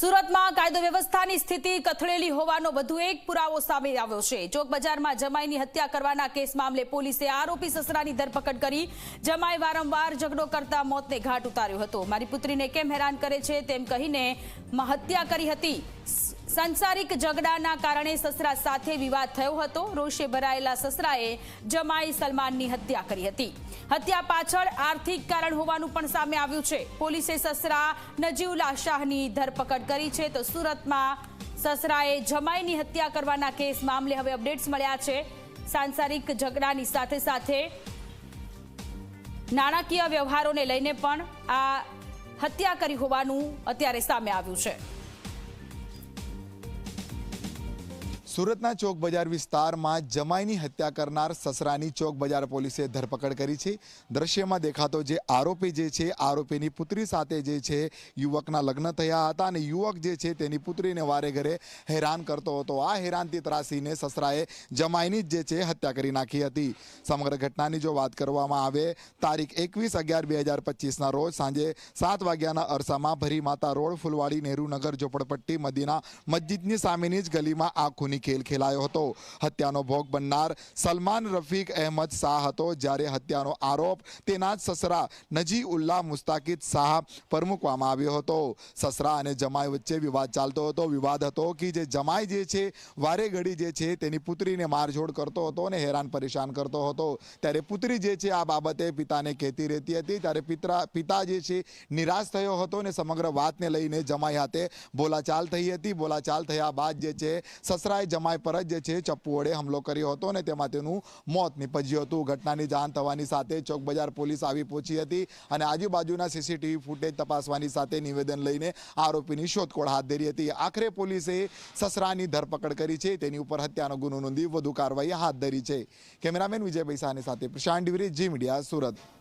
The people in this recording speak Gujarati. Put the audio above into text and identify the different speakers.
Speaker 1: સુરતમાં કાયદો વ્યવસ્થાની સ્થિતિ કથળેલી હોવાનો વધુ એક પુરાવો સામે આવ્યો છે. ચોક બજારમાં જમાઈની હત્યા કરવાના કેસ મામલે પોલીસે આરોપી સસરાની ધરપકડ કરી જમાઈ વારંવાર ઝઘડો કરતા મોતને ઘાટ ઉતાર્યો હતો. મારી પુત્રીને કેમ હેરાન કરે છે તેમ કહીને હત્યા કરી હતી. સંસારિક ઝઘડાના કારણે સસરા સાથે વિવાદ થયો હતો. રોષે ભરાયેલા સસરાએ જમાઈ સલમાનની હત્યા કરી હતી. હત્યા પાછળ આર્થિક કારણ હોવાનું પણ સામે આવ્યું છે. પોલીસે સસરા નજીઉલા શાહની ધરપકડ કરી છે તો સુરતમાં સસરાએ જમાઈની હત્યા કરવાના કેસ મામલે હવે અપડેટ્સ મળ્યા છે. સાંસારિક ઝઘડાની સાથે સાથે નાણાકીય વ્યવહારોને લઈને પણ આ હત્યા કરી હોવાનું અત્યારે સામે આવ્યું છે.
Speaker 2: સુરતના ચોક બજાર વિસ્તારમાં જમાઈની હત્યા કરનાર સસરાની ચોક બજાર પોલીસે ધરપકડ કરી છે. દ્રશ્યમાં દેખાતો જે આરોપી જે છે, આરોપીની પુત્રી સાથે જે છે, યુવકના લગ્ન થયા હતા અને યુવક જે છે તેની પુત્રીને વારે ઘરે હેરાન કરતો હતો. આ હેરાનથી ત્રાસીને સસરાએ જમાઈની જ છે હત્યા કરી નાખી હતી. સમગ્ર ઘટનાની જો વાત કરવામાં આવે, તારીખ એકવીસ અગિયાર બે હજાર પચીસના રોજ સાંજે સાત વાગ્યાના અરસામાં ભરી માતા રોડ, ફુલવાડી, નહેરુ નગર, ઝોપડપટ્ટી, મદીના, મસ્જિદની સામેની જ ગલીમાં આ ખૂની ખેલ ખેલાયો હતો. હત્યાનો ભોગ બનનાર સલમાન રફીક અહેમદ શાહ હતો. જ્યારે હત્યાનો આરોપ તેના જ સસરા નજી ઉલ્લા મુસ્તાકિદ શાહ પર મૂકવામાં આવ્યો હતો. સસરા અને જમાઈ વચ્ચે વિવાદ ચાલતો હતો. વિવાદ હતો કે જે જમાઈ જે છે વારે ઘડી જે છે, તેની પુત્રીને મારઝોડ કરતો હતો અને હેરાન પરેશાન કરતો હતો. ત્યારે પુત્રી જે છે, આ બાબતે પિતાને કહેતી રહેતી હતી. ત્યારે પિતા પિતા જે છે, નિરાશ થયો હતો અને સમગ્ર વાતને લઈને જમાઈ હાથે બોલાચાલ થઈ હતી. બોલાચાલ થયા બાદ જે છે, સસરાએ જમાઈ પર જ છે ચપ્પુ વડે હુમલો કર્યો હતો અને તેમાં તેનું મોત નીપજ્યું હતું. ઘટનાની જાણ થવાની સાથે ચોક પોલીસ આવી પહોંચી હતી અને આજુબાજુના સીસીટીવી ફૂટેજ તપાસવાની સાથે નિવેદન લઈને આરોપીની શોધખોળ હાથ ધરી હતી. આખરે પોલીસે સસરાની ધરપકડ કરી છે. તેની ઉપર હત્યાનો ગુનો નોંધી વધુ કાર્યવાહી હાથ ધરી છે. કેમેરામેન વિજય બૈસાની સાથે પ્રશાંત ડિવરી, જી મીડિયા, સુરત.